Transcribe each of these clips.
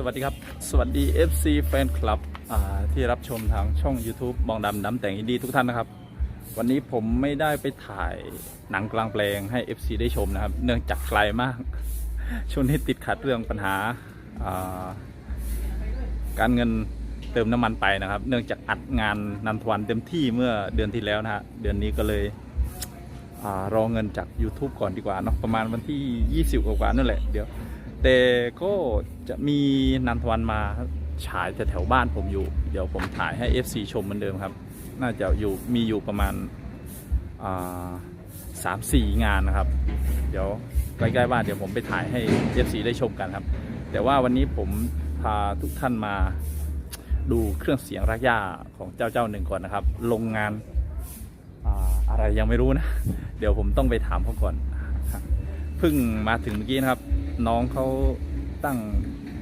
สวัสดีครับ สวัสดี FC แฟนคลับที่รับชมทางช่อง YouTube บองดำน้ำแต่งอินดีทุกท่านนะครับ วันนี้ผมไม่ได้ไปถ่ายหนังกลางแปลงให้ FC ได้ชมนะครับ เนื่องจากไกลมาก ช่วงนี้ติดขัดเรื่องปัญหาาการเงินเติมน้ำมันไปนะครับ เนื่องจากอัดงานนันทวันเต็มที่เมื่อเดือนที่แล้วนะฮะเดือนนี้ก็เลยอรอเงินจาก YouTube ก่อนดีกว่าเนาะประมาณวันที่ 20 กว่านั่นแหละเดี๋ยว แต่ก็จะมีนันทวันมาฉายแถวๆบ้านผมอยู่ เดี๋ยวผมถ่ายให้ FC ชมเหมือนเดิมครับ น่าจะอยู่มีอยู่ประมาณสามสี่งานนะครับ เดี๋ยวใกล้ๆบ้านเดี๋ยวผมไปถ่ายให้ FC ได้ชมกันครับ แต่ว่าวันนี้ผมพาทุกท่านมาดูเครื่องเสียงรากหญ้าของเจ้าเจ้าหนึ่งก่อนนะครับ ลงงานอ่าอะไรยังไม่รู้นะ เดี๋ยวผมต้องไปถามเขาก่อน เพิ่งมาถึงเมื่อกี้นะครับ น้องเขาตั้ง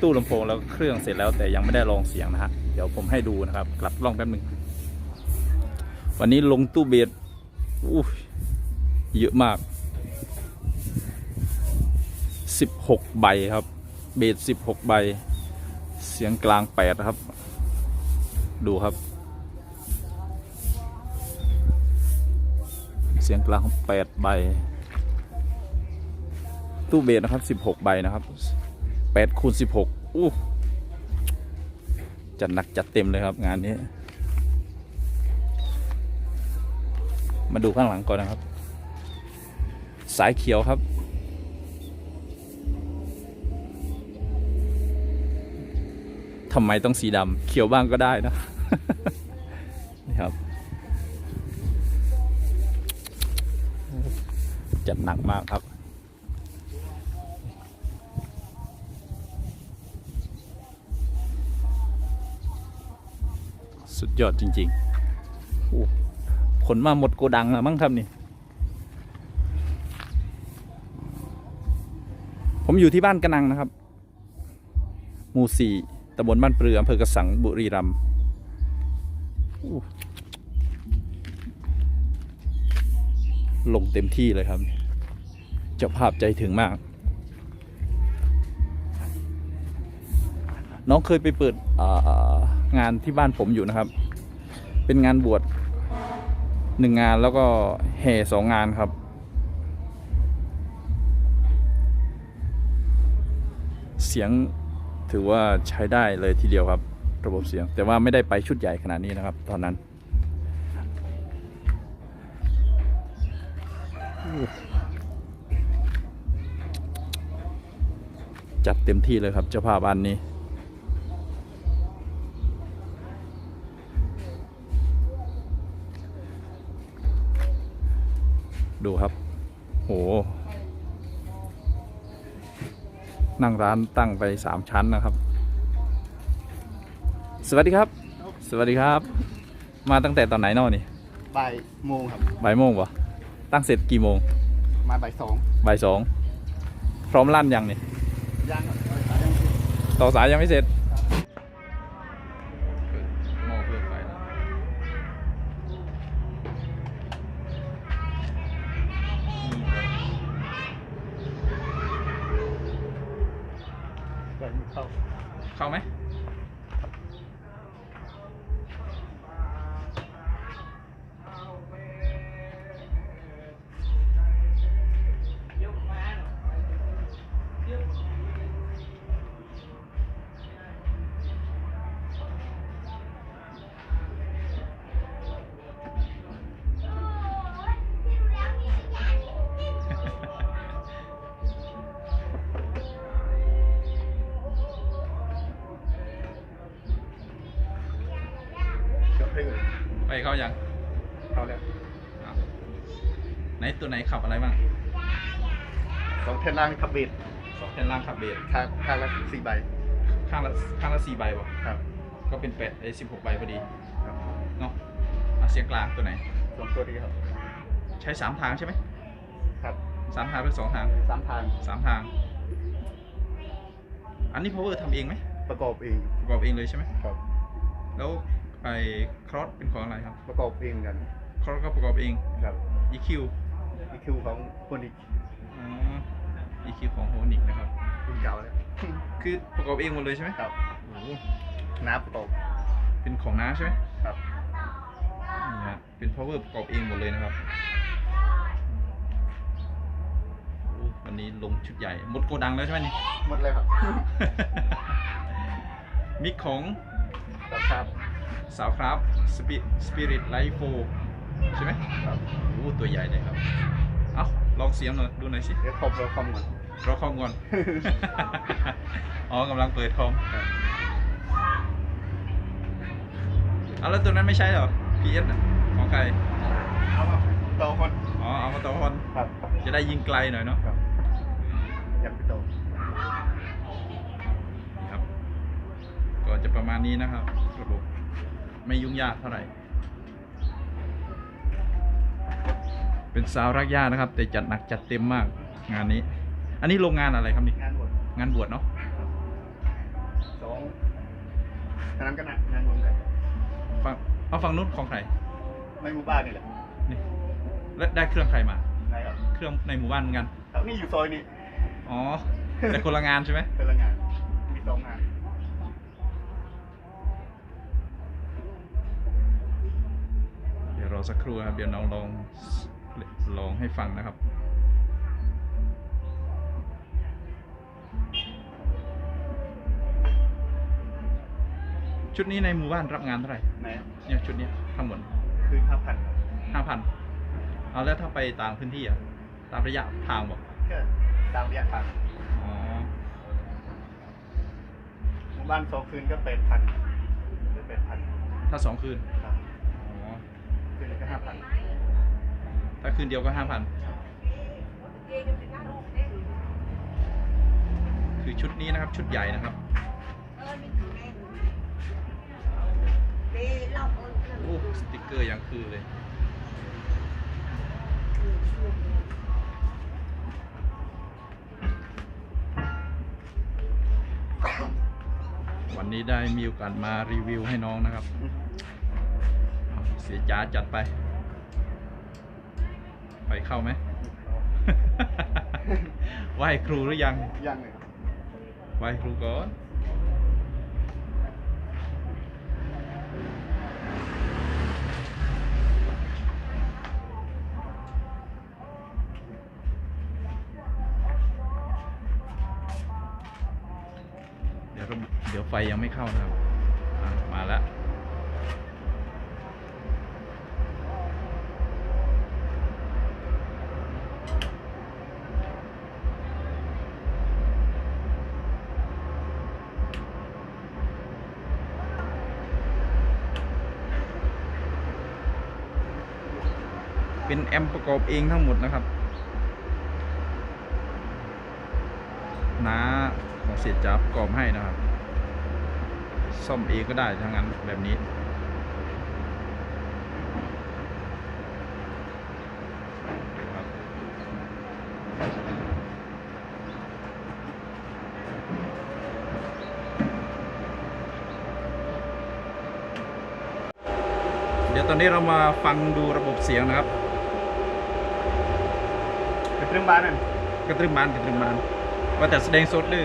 ตู้ลำโพงแล้วเครื่องเสร็จแล้วแต่ยังไม่ได้ลองเสียงนะฮะเดี๋ยวผมให้ดูนะครับ กลับกล้องแป๊บหนึ่งวันนี้ลงตู้เบสอู้เยอะมาก 16 ใบครับ เบส16 ใบ เสียงกลาง 8 ครับ ดูครับ เสียงกลางแปดใบ ตู้เบสนะครับสิบหกใบนะครับแปดคูณสิบหกอู้จัดหนักจัดเต็มเลยครับงานนี้ มาดูข้างหลังก่อนนะครับ สายเขียวครับ ทำไมต้องสีดำเขียวบ้างก็ได้นะนี่ครับ จัดหนักมากครับ ยอดจริงๆขนมาหมดโกดังแล้วมั้งครับนี่ ผมอยู่ที่บ้านกระนังนะครับ หมู่สี่ตำบลบ้านปลืออำเภอกระสังบุรีรัมย์ลงเต็มที่เลยครับเจ้าภาพใจถึงมาก น้องเคยไปเปิดงานที่บ้านผมอยู่นะครับ เป็นงานบวชหนึ่งงานแล้วก็แห่สองงานครับ เสียงถือว่าใช้ได้เลยทีเดียวครับ ระบบเสียง แต่ว่าไม่ได้ไปชุดใหญ่ขนาดนี้นะครับ ตอนนั้น จัดเต็มที่เลยครับเจ้าภาพอันนี้ ดูครับ โห นั่งร้านตั้งไปสามชั้นนะครับ สวัสดีครับ สวัสดีครับ มาตั้งแต่ตอนไหนเนอนี่บ่ายโมงครับบ่ายโมงปะตั้งเสร็จกี่โมง มาบ่ายสองบ่ายสอง พร้อมลั่นยังนี่ย่างครับบ่ายสามยังต่อสายยังไม่เสร็จ ก็เพิ่งไปเข้ายังเข้าแล้วอ้าวไหนตัวไหนขับอะไรบ้างสองเทนล่างขับเบดสองแผ่นล่างขับเบสข้างข้างละสี่ใบข้างละข้างละสี่ใบวะครับก็เป็นแปดไอ้สิบหกใบพอดีครับเนาะอะเสียงกลางตัวไหน สองตัวนี้ครับ ใช้สามทางใช่ไหมครับสามทางหรือสองทางสามทางสามทาง อันนี้ power ทำเองไหมประกอบเองประกอบเองเลยใช่ไหมครับ แล้ว ไอ้ครอสเป็นของอะไรครับประกอบเองกันครอสก็ประกอบเองครับ EQ อีคิวของคนอีกอ๋อ EQ ของโฮนิกนะครับรุ่นเก่าเลยคือประกอบเองหมดเลยใช่ไหมครับโอ้โหน้าประกบเป็นของน้าใช่ไหมครับนี่ฮะเป็น power ประกอบเองหมดเลยนะครับโอ้วันนี้ลงชุดใหญ่หมดโกดังแล้วใช่ไหมนี่ หมดเลยครับ มิกของ ครับครับ สาวครับสปิสปิริตไลฟ์โฟใช่ไหมครับโอ้ตัวใหญ่เลยครับ เอาลองเสียงหน่อยดูหน่อยสิเดี๋ยวทบเราคอมก่อนรอคอมก่อน อ๋อกำลังเปิดคอมครับเอาแล้วตัวนั้นไม่ใช่เหรอ PS น่ะของใครเอามาโตคนอ๋อเอามาต่อคอนครับ จะได้ยิงไกลหน่อยเนาะครับอยากไปโตครับ ก็จะประมาณนี้นะครับระบบ ไม่ยุ่งยากเท่าไหร่ เป็นสาวรักย่านะครับ แต่จัดหนักจัดเต็มมากงานนี้ อันนี้โรงงานอะไรครับนี่งานบวชงานบวชเนาะสองทางนั้นก็นะงานบวชกันฝั่งเอาฝั่งนู้นของใครไม่หมู่บ้านนี่แหละนี่แล้วได้เครื่องใครมาได้ครับเครื่องในหมู่บ้านเหมือนกันครับนี่อยู่ซอยนี้อ๋อแต่คนละงานใช่ไหมเป็นละงานมีสองงาน อสักครู่ครับ เดี๋ยวน้องลองลองให้ฟังนะครับชุดนี้ในหมู่บ้านรับงานเท่าไหร่นะครับเนี่ยชุดเนี้ยทั้งหมดคือห้าพันห้าพันเอาแล้วถ้าไปต่างพื้นที่อะตามระยะทางบอกก็ตามระยะทางอ๋อหมู่บ้านสองคืนก็แปดพันหรือแปดพันถ้าสองคืน ห้าพันถ้าคืนเดียวก็ห้าพันคือชุดนี้นะครับชุดใหญ่นะครับโอ้สติกเกอร์ยังคือเลยวันนี้ได้มีโอกาสมารีวิวให้น้องนะครับ เสียจ้าจัดไป ไปเข้าไหม ไหว้ครูหรือยัง ยังเลยครับไหว้ครูก่อน เดี๋ยวระบบเดี๋ยวไฟยังไม่เข้านะครับอะมาแล้ว แอมประกอบเองทั้งหมดนะครับน้าของเสียจับประกอบให้นะครับ ซ่อมเองก็ได้ทั้งนั้นแบบนี้เดี๋ยวตอนนี้เรามาฟังดูระบบเสียงนะครับ ត្រឹមបានហ្នឹងគេត្រឹមបានគេត្រឹមបានបើតែស្ដែងសូត្រលើ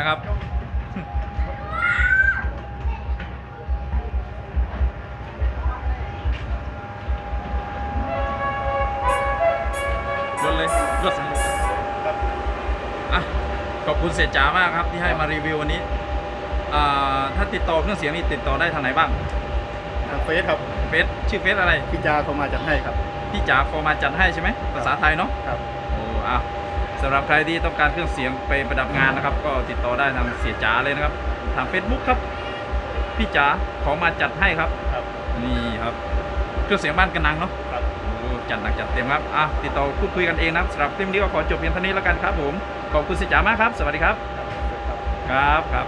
นะครับ รถเลยรถสมุกอะ ขอบคุณเสียจ๋ามากครับที่ให้มารีวิววันนี้ถ้าติดต่อเครื่องเสียงนี่ติดต่อได้ทางไหนบ้าง เฟซครับเฟซชื่อเฟซอะไร พี่จาเขามาจัดให้ครับ พี่จ๋าโทรมาจัดให้ใช่ไหมภาษาไทยเนาะครับ โอ้อะ สำหรับใครที่ต้องการเครื่องเสียงไปประดับงานนะครับ ก็ติดต่อได้ทางเสียจ๋าเลยนะครับ ทาง Facebook ครับ พี่จ๋าขอมาจัดให้ครับ ครับนี่ครับ เครื่องเสียงบ้านกันนังเนาะครับโอ้จัดหนักจัดเต็มครับอะติดต่อพูดคุยกันเองนะครับสำหรับคลิปนี้ก็ขอจบเพียงเท่านี้แล้วกันครับผมขอบคุณเสียจ๋ามากครับ สวัสดีครับ ครับครับครับ